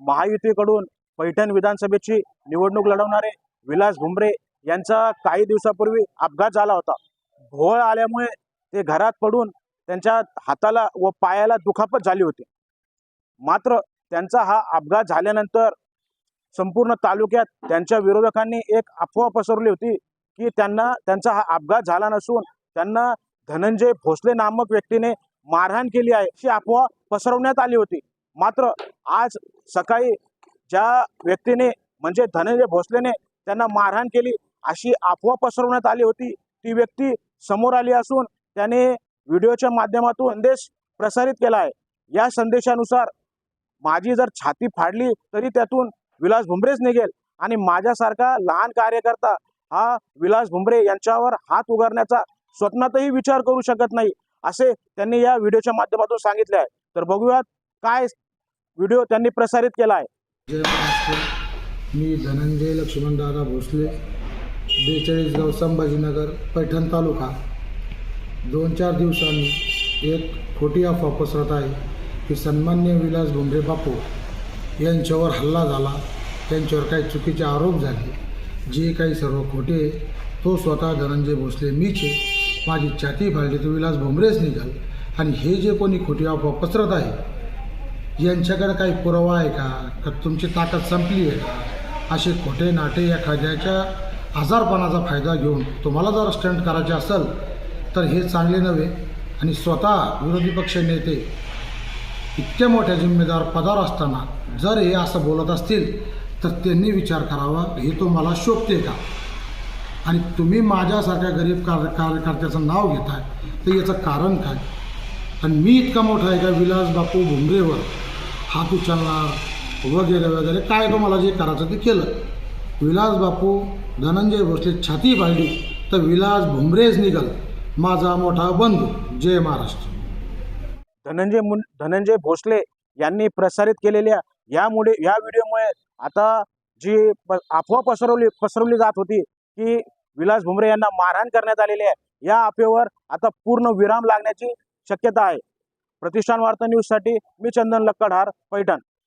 महायुतीकडून पैठण विधानसभेची निवडणूक लढवणारे विलास भुमरे यांचा काही दिवसापूर्वी अपघात झाला होता. घोळ आल्यामुळे ते घरात पडून त्यांच्या हाताला व पायाला दुखापत झाली होती. मात्र त्यांचा हा अपघात झाल्यानंतर संपूर्ण तालुक्यात त्यांच्या विरोधकांनी एक अफवा पसरली होती की त्यांना त्यांचा हा अपघात झाला नसून त्यांना धनंजय भोसले नामक व्यक्तीने मारहाण केली आहे अशी अफवा पसरवण्यात आली होती. मात्र आज सकाळी ज्या व्यक्तीने म्हणजे धनंजय भोसलेने त्यांना मारहाण केली अशी अफवा पसरवण्यात आली होती ती व्यक्ती समोर आली असून त्याने व्हिडिओच्या माध्यमातून संदेश प्रसारित केला आहे. या संदेशानुसार माझी जर छाती फाडली तरी त्यातून विलास भुमरेच निघेल. आणि माझ्यासारखा लहान कार्यकर्ता हा विलास भुमरे यांच्यावर हात उगारण्याचा स्वप्नातही विचार करू शकत नाही असे त्यांनी या व्हिडिओच्या माध्यमातून सांगितले आहे. तर बघूयात काय व्हिडिओ त्यांनी प्रसारित केला आहे. जय मी धनंजय लक्ष्मणदादा भोसले बेचाळीस गाव संभाजीनगर पैठण तालुका. दोन चार दिवसांनी एक खोटी अफवा पसरत आहे की सन्मान्य विलास भुमरे बापू यांच्यावर हल्ला झाला. त्यांच्यावर काही चुकीचे आरोप झाले. जे काही सर्व खोटे तो स्वतः धनंजय भोसले मीचे माझी छाती फाळली तर विलास भुमरेच निघाल. आणि हे जे कोणी खोटी अफवा पसरत आहे यांच्याकडे काही पुरावा आहे का? का तुमची ताकद संपली आहे का? असे खोटे नाटे एखाद्याच्या आजारपणाचा फायदा घेऊन तुम्हाला जर स्टंट करायचे असेल तर हे चांगले नव्हे. आणि स्वतः विरोधी पक्ष नेते इतक्या मोठ्या जिम्मेदार पदावर असताना जर हे असं बोलत असतील तर त्यांनी विचार करावा. हे तुम्हाला शोभते का? आणि तुम्ही माझ्यासारख्या गरीब कार्य कार्यकर्त्याचं नाव घेताय तर याचं कारण काय? आणि मी इतका मोठा आहे का विलास बापू भुमरेवर? हात उचलणार वगैरे वगैरे. काय तुम्हाला जे करायचं ते केलं. विलास बापू धनंजय भोसले छाती पाडली तर विलास भुमरेज निघाल माझा मोठा बंधू. जय महाराष्ट्र. धनंजय मु धनंजय भोसले यांनी प्रसारित केलेल्या यामुळे या व्हिडिओमुळे आता जी प- अफवा पसरवली पसरवली जात होती की विलास भुमरे यांना मारहाण करण्यात आलेली आहे. या अफवेवर आता पूर्ण विराम लागण्याची शक्यता आहे. प्रतिष्ठान वार्ता न्यूजसाठी मी चंदन लक्कडहार पैठण.